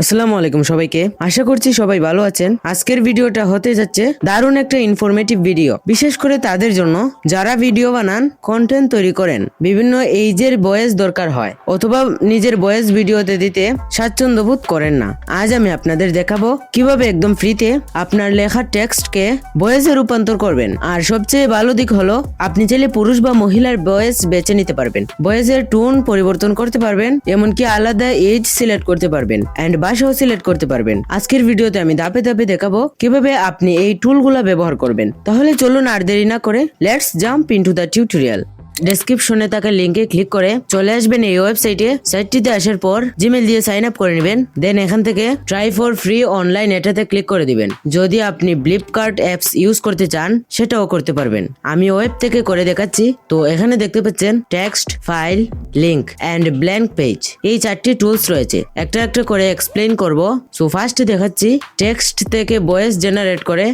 আসসালামু আলাইকুম সবাইকে। আশা করছি সবাই ভালো আছেন। আজকের ভিডিওটা হতে যাচ্ছে দারুণ একটা ইনফরমেটিভ ভিডিও বিশেষ করে তাদের জন্য যারা ভিডিও বানান কন্টেন্ট তৈরি করেন, বিভিন্ন এইজের বয়স দরকার হয়, অথবা নিজের বয়স ভিডিওতে দিতে স্বাচ্ছন্দ্য বোধ করেন না। আজ আমি আপনাদের দেখাবো কীভাবে একদম ফ্রিতে আপনার লেখা টেক্সটকে বয়েসে রূপান্তর করবেন। আর সবচেয়ে ভালো দিক হলো, আপনি চাইলে পুরুষ বা মহিলার বয়স বেছে নিতে পারবেন। বয়সের টোন পরিবর্তন করতে পারবেন, এমনকি আলাদা এজ সিলেক্ট করতে পারবেন। এন্ড ভাষাও সিলেক্ট করতে পারবেন। আজকের ভিডিওতে আমি ধাপে ধাপে দেখাবো কীভাবে আপনি এই টুলগুলো ব্যবহার করবেন। তাহলে চলুন আর দেরি না করে let's jump into the tutorial ডেসক্রিপশনে থাকা লিঙ্কে ক্লিক করে চলে আসবেন এই ওয়েবসাইটে সাইটটিতে আসার পর জিমেল দিয়ে সাইন আপ করে নেবেন। দেন এখান থেকে ট্রাই ফর ফ্রি অনলাইন এটাতে ক্লিক করে দিবেন। যদি আপনি ফ্লিপকার্ট অ্যাপস ইউজ করতে চান, সেটাও করতে পারবেন। আমি ওয়েব থেকে করে দেখাচ্ছি। তো এখানে দেখতে পাচ্ছেন text file link and blank page এই চারটি টুলস রয়েছে। একটা একটা করে এক্সপ্লেন করব। সো ফার্স্টে দেখাচ্ছি টেক্সট থেকে ভয়েস জেনারেট করে।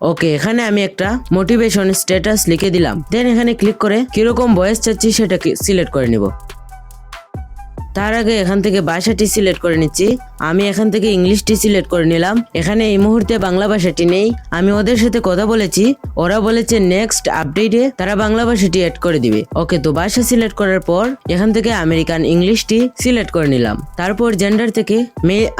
ওকে, এখানে আমি একটা মোটিভেশন স্ট্যাটাস লিখে দিলাম। দেন এখানে ক্লিক করে কীরকম বয়স চাচ্ছি সেটাকে সিলেক্ট করে নিব। তার আগে এখান থেকে বাসাটি সিলেক্ট করে নিচ্ছি। আমি এখান থেকে ইংলিশটি সিলেক্ট করে নিলাম। এখানে এই মুহূর্তে বাংলা ভাষাটি নেই। আমি ওদের সাথে কথা বলেছি। ওরা বলেছে নেক্সট আপডেটে তারা বাংলা ভাষাটি অ্যাড করে দিবে। ওকে, তো ভাষা সিলেক্ট করার পর এখান থেকে আমেরিকান ইংলিশটি সিলেক্ট করে নিলাম। তারপর জেন্ডার থেকে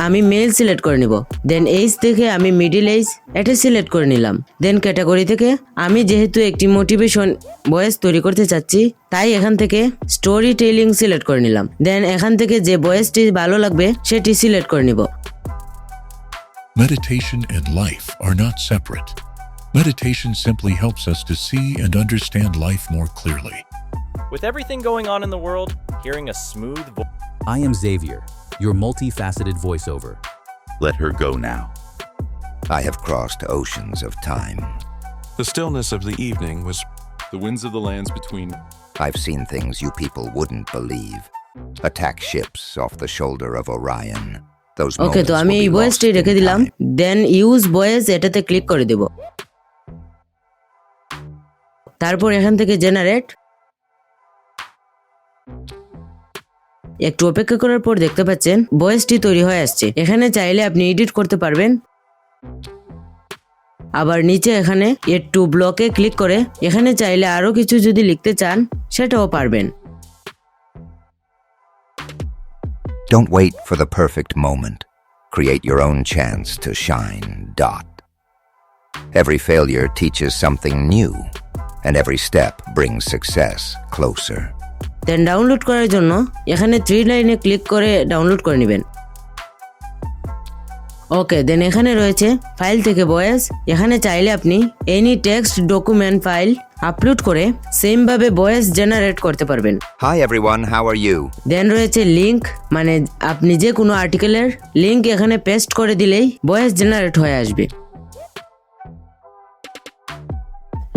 আমি মেল সিলেক্ট করে নিব। দেন এইজ থেকে আমি মিডিল এইজ এটা সিলেক্ট করে নিলাম। দেন ক্যাটাগরি থেকে আমি যেহেতু একটি মোটিভেশন বয়েস তৈরি করতে চাচ্ছি, তাই এখান থেকে স্টোরি টেলিং সিলেক্ট করে নিলাম। দেন এখান থেকে যে বয়েসটি ভালো লাগবে, সেটি সিলেক্ট করে নিব Meditation and life are not separate. Meditation simply helps us to see and understand life more clearly. With everything going on in the world, hearing a smooth voice I am Xavier, your multifaceted voiceover. Let her go now. I have crossed oceans of time. The stillness of the evening was the winds of the lands between. I've seen things you people wouldn't believe. Attack ships off the shoulder of Orion. Those ওকে তো moments আমি will এই be বয়েসটি lost in রেখে দিলাম। time. Then use বয়েস এটাতে click করে দেব। তারপর এখান থেকে জেনারেট একটু অপেক্ষা করার পর দেখতে পাচ্ছেন বয়েসটি তৈরি হয়ে আসছে। এখানে চাইলে আপনি এডিট করতে পারবেন। আবার নিচে এখানে একটু ব্লকে ক্লিক করে। এখানে চাইলে আরও কিছু যদি লিখতে চান সেটাও পারবেন। Don't wait for the perfect moment. Create your own chance to shine. Dot. Every failure teaches something new, and every step brings success closer. Then download করার জন্য এখানে থ্রি লাইনে ক্লিক করে ডাউনলোড করে নেবেন ওকে দেন এখানে রয়েছে ফাইল থেকে বয়েস এখানে চাইলে আপনি any text document file upload করে সেম ভাবে বয়েস জেনারেট করতে পারবেন। Hi everyone, how are you? দেন রয়েছে লিংক মানে আপনি যে কোনো আর্টিকেলের লিংক এখানে পেস্ট করে দিলেই বয়েস জেনারেট হয়ে আসবে।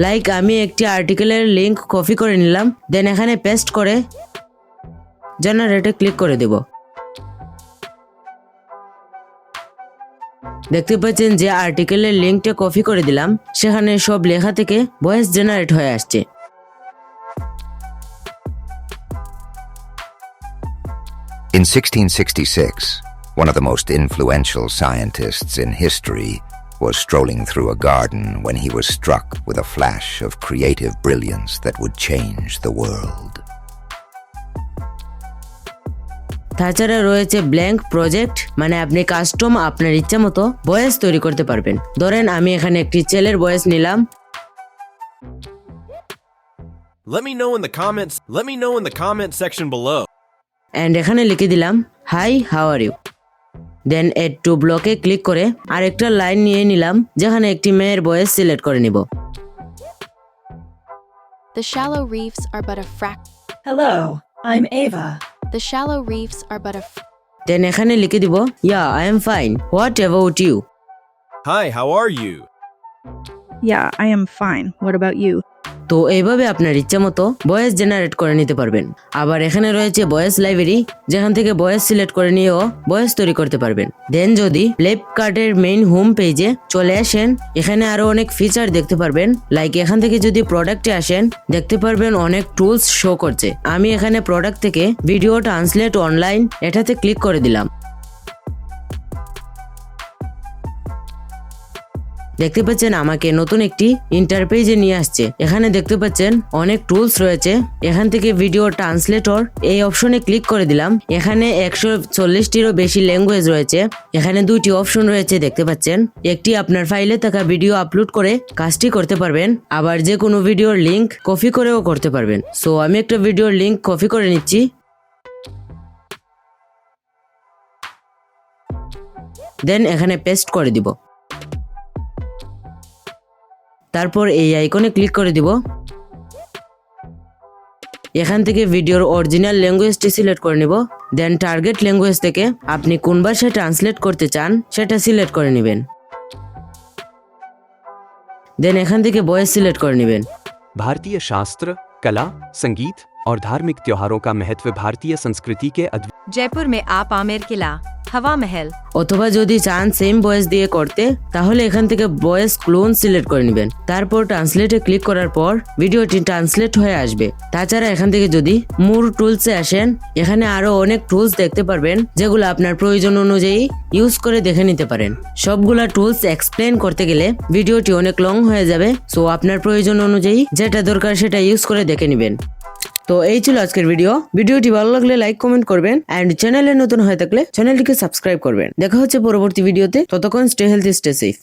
লাইক আমি একটি আর্টিকেলের লিংক কপি করে নিলাম দেন এখানে পেস্ট করে জেনারেটে ক্লিক করে দেব। দেখতে পাচ্ছেন যে আর্টিকেলের লিঙ্কটা কপি করে দিলাম সেখানে সব লেখা থেকে ভয়েস জেনারেট হয়ে আসছে In 1666, one of the most influential scientists in history was strolling through a garden when he was struck with a flash of creative brilliance that would change the world. তাছাড়া রয়েছে blank project মানে আপনি custom আপনার ইচ্ছা মতো বয়েস তৈরি করতে পারবেন ধরেন আমি এখানে একটি ছেলের বয়েস নিলাম Let me know in the comments. Let me know in the comment section below. And এখানে লিখে দিলাম hi how are you then add to ব্লকে ক্লিক করে আরেকটা লাইন নিয়ে নিলাম যেখানে একটি মেয়ের বয়েস সিলেক্ট করে নিব The shallow reefs are but a frac. Hello, I'm Ava. The shallow reefs are but a. F- then এখানে লিখে দিব yeah I am fine what about you Hi, how are you? Yeah, I am fine. What about you? তো এইভাবে আপনার ইচ্ছা মতো voice generate করে নিতে পারবেন। আবার এখানে রয়েছে ভয়েস লাইব্রেরি, যেখান থেকে ভয়েস সিলেক্ট করে নিয়েও ভয়েস তৈরি করতে পারবেন। দেন যদি ফ্লিপকার্টের মেইন হোম পেজে চলে আসেন, এখানে আরও অনেক ফিচার দেখতে পারবেন। লাইক এখান থেকে যদি প্রোডাক্টে আসেন, দেখতে পারবেন অনেক টুলস শো করছে। আমি এখানে প্রোডাক্ট থেকে ভিডিও ট্রান্সলেট অনলাইন এটাতে ক্লিক করে দিলাম। দেখতে পাচ্ছেন আমাকে নতুন একটি ইন্টারপেজে নিয়ে আসছে। এখানে দেখতে পাচ্ছেন অনেক টুলস রয়েছে। এখান থেকে ভিডিও ট্রান্সলেটর এই অপশনে ক্লিক করে দিলাম। এখানে একশো চল্লিশটিরও বেশি ল্যাঙ্গুয়েজ রয়েছে। এখানে দুইটি অপশন রয়েছে দেখতে পাচ্ছেন। একটি আপনার ফাইলে থাকা ভিডিও আপলোড করে কাজটি করতে পারবেন। আবার যে কোনো ভিডিওর লিঙ্ক কপি করেও করতে পারবেন। সো আমি একটা ভিডিওর লিঙ্ক কপি করে নিচ্ছি। দেন এখানে পেস্ট করে দিব। তারপর এই আইকনে ক্লিক করে দিব এখান থেকে ভিডিওর অরিজিনাল ল্যাঙ্গুয়েজটি সিলেক্ট করে নিব দেন টার্গেট ল্যাঙ্গুয়েজ থেকে আপনি কোন ভাষায় ট্রান্সলেট করতে চান সেটা সিলেক্ট করে নেবেন দেন এখান থেকে বয়েস সিলেক্ট করে নেবেন भारतीय शास्त्र कला संगीत और धार्मिक त्योहारों का महत्व भारतीय संस्कृति के अद्वितीय जयपुर में आप आमेर किला হাওয়া মেহেল। অথবা যদি চান সেম বয়েস দিয়ে করতে, তাহলে এখান থেকে বয়েস ক্লোন সিলেক্ট করে নেবেন। তারপর ট্রান্সলেটে ক্লিক করার পর ভিডিওটি ট্রান্সলেট হয়ে আসবে। তাছাড়া এখান থেকে যদি মুর টুলসে আসেন, এখানে আরও অনেক টুলস দেখতে পারবেন, যেগুলো আপনার প্রয়োজন অনুযায়ী ইউজ করে দেখে নিতে পারেন। সবগুলা টুলস এক্সপ্লেন করতে গেলে ভিডিওটি অনেক লং হয়ে যাবে সো আপনার প্রয়োজন অনুযায়ী যেটা দরকার সেটা ইউজ করে দেখে নেবেন। তো এই ছিল আজকের ভিডিও ভিডিওটি ভালো লাগলে লাইক কমেন্ট করবেন অ্যান্ড চ্যানেলে নতুন হয়ে থাকলে চ্যানেলটিকে সাবস্ক্রাইব করবেন। দেখা হচ্ছে পরবর্তী ভিডিওতে ততক্ষণ স্টে হেলথি স্টে সেফ